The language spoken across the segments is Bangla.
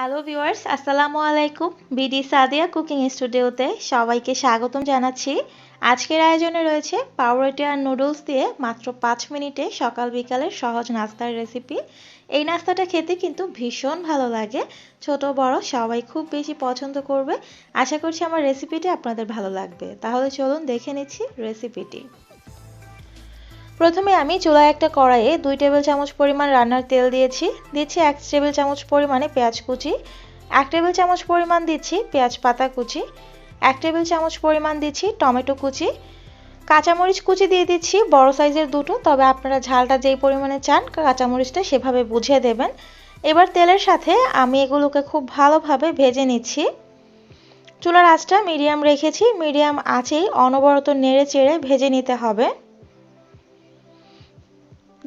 হ্যালো ভিউয়ার্স আসসালামু আলাইকুম বিডি সাদিয়া কুকিং স্টুডিওতে সবাইকে স্বাগতম জানাচ্ছি। আজকের আয়োজনে রয়েছে পাউরুটি আর নুডলস দিয়ে মাত্র পাঁচ মিনিটে সকাল বিকালের সহজ নাস্তার রেসিপি এই নাস্তাটা খেতে কিন্তু ভীষণ ভালো লাগে। ছোট, বড়, সবাই খুব বেশি পছন্দ করবে। আশা করছি আমার রেসিপিটি আপনাদের ভালো লাগবে। তাহলে চলুন দেখে নিচ্ছি রেসিপিটি প্রথমে আমি চুলায় একটা কড়াইয়ে দুই টেবিল চামচ পরিমাণ রান্নার তেল দিয়েছি। দিচ্ছি এক টেবিল চামচ পরিমাণে পেঁয়াজ কুচি। এক টেবিল চামচ পরিমাণ দিচ্ছি পেঁয়াজ পাতা কুচি। এক টেবিল চামচ পরিমাণ দিচ্ছি টমেটো কুচি। কাঁচামরিচ কুচি দিয়ে দিচ্ছি, বড় সাইজের দুটো, তবে আপনারা ঝালটা যেই পরিমাণে চান, কাঁচামরিচটা সেভাবে বুঝিয়ে দেবেন। এবার তেলের সাথে আমি এগুলোকে খুব ভালোভাবে ভেজে নিচ্ছি। চুলার আঁচটা মিডিয়াম রেখেছি, মিডিয়াম আঁচেই অনবরত নেড়ে চেড়ে ভেজে নিতে হবে।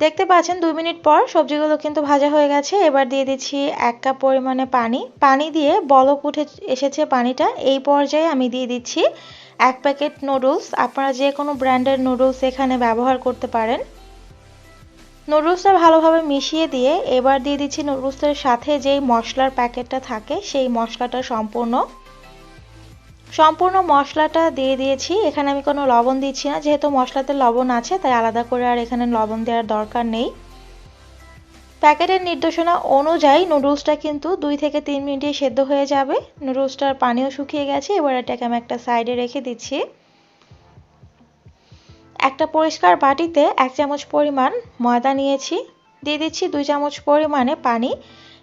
দেখতে পাচ্ছেন, দুই মিনিট পর সবজিগুলো কিন্তু ভাজা হয়ে গেছে। এবার দিয়ে দিচ্ছি এক কাপ পরিমাণে পানি। পানি দিয়ে বলক উঠে এসেছে পানিটা। এই পর্যায়ে আমি দিয়ে দিচ্ছি এক প্যাকেট নুডলস। আপনারা যে কোনো ব্র্যান্ডের নুডলস এখানে ব্যবহার করতে পারেন। নুডলসটা ভালোভাবে মিশিয়ে দিয়ে এবার দিয়ে দিচ্ছি নুডলসের সাথে যেই মশলার প্যাকেটটা থাকে, সেই মশলাটা সম্পূর্ণ সম্পূর্ণ মশলাটা দিয়ে দিয়েছি। এখানে আমি কোনো লবণ দিচ্ছি না, যেহেতু মশলাতে লবণ আছে, তাই আলাদা করে আর এখানে লবণ দেওয়ার দরকার নেই। প্যাকেটের নির্দেশনা অনুযায়ী নুডলসটা কিন্তু দুই থেকে তিন মিনিটে সেদ্ধ হয়ে যাবে। নুডলসটার পানিও শুকিয়ে গেছে, এবার এটাকে আমি একটা সাইডে রেখে দিচ্ছি। একটা পরিষ্কার বাটিতে এক চামচ পরিমাণ ময়দা নিয়েছি। দিয়ে দিচ্ছি দুই চামচ পরিমাণে পানি।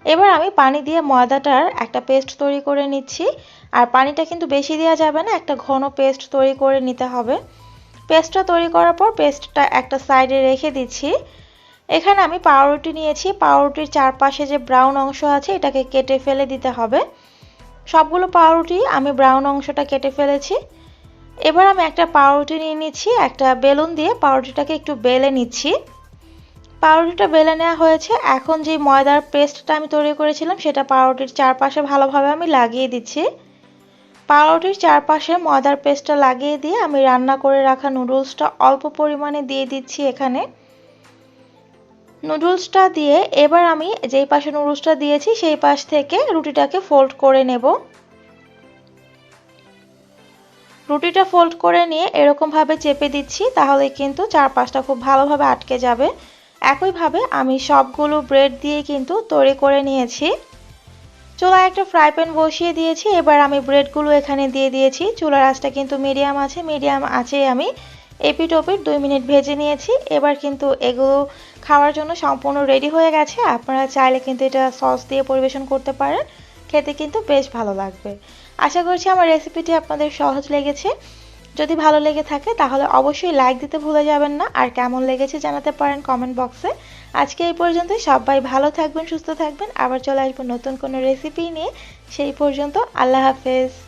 এবার আমি পানি দিয়ে ময়দাটার একটা পেস্ট তৈরি করে নিচ্ছি। আর পানিটা কিন্তু বেশি দেওয়া যাবে না, একটা ঘন পেস্ট তৈরি করে নিতে হবে। পেস্টটা তৈরি করার পর পেস্টটা একটা সাইডে রেখে দিচ্ছি। এখানে আমি পাউরুটি নিয়েছি। পাউরুটির চারপাশে যে ব্রাউন অংশ আছে, এটাকে কেটে ফেলে দিতে হবে। সবগুলো পাউরুটি আমি ব্রাউন অংশটা কেটে ফেলেছি। এবার আমি একটা পাউরুটি নিয়ে নিচ্ছি, একটা বেলুন দিয়ে পাউরুটিটাকে একটু বেলে নিচ্ছি। পাউরুটিটা বেলে নেওয়া হয়েছে। এখন যে ময়দার পেস্টটা আমি তৈরি করেছিলাম, সেটা পাউরুটির চারপাশে ভালোভাবে আমি লাগিয়ে দিচ্ছি। পাউরুটির চারপাশে ময়দার পেস্টটা লাগিয়ে দিয়ে আমি রান্না করে রাখা নুডলসটা অল্প পরিমাণে দিয়ে দিচ্ছি এখানে। নুডলসটা দিয়ে এবার আমি যেই পাশে নুডলসটা দিয়েছি, সেই পাশ থেকে রুটিটাকে ফোল্ড করে নেব। রুটিটা ফোল্ড করে নিয়ে এরকমভাবে চেপে দিচ্ছি, তাহলে কিন্তু চারপাশটা খুব ভালোভাবে আটকে যাবে। একইভাবে আমি সবগুলো ব্রেড দিয়ে কিন্তু তৈরি করে নিয়েছি। চুলায় একটা ফ্রাই প্যান বসিয়ে দিয়েছি, এবার আমি ব্রেডগুলো এখানে দিয়ে দিয়েছি। চুলার আঁচটা কিন্তু মিডিয়াম আছে মিডিয়াম আছে আমি এপিট ওপিট দুই মিনিট ভেজে নিয়েছি। এবার কিন্তু এগুলো খাওয়ার জন্য সম্পূর্ণ রেডি হয়ে গেছে। আপনারা চাইলে কিন্তু এটা সস দিয়ে পরিবেশন করতে পারেন। খেতে কিন্তু বেশ ভালো লাগবে। আশা করছি আমার রেসিপিটি আপনাদের সহজ লেগেছে। যদি ভালো লেগে থাকে, তাহলে অবশ্যই লাইক দিতে ভুলে যাবেন না। আর কেমন লেগেছে জানাতে পারেন কমেন্ট বক্সে আজকে এই পর্যন্ত সবাই ভালো থাকবেন, সুস্থ থাকবেন। আবার চলে আসব নতুন কোনো রেসিপি নিয়ে। সেই পর্যন্ত আল্লাহ হাফেজ।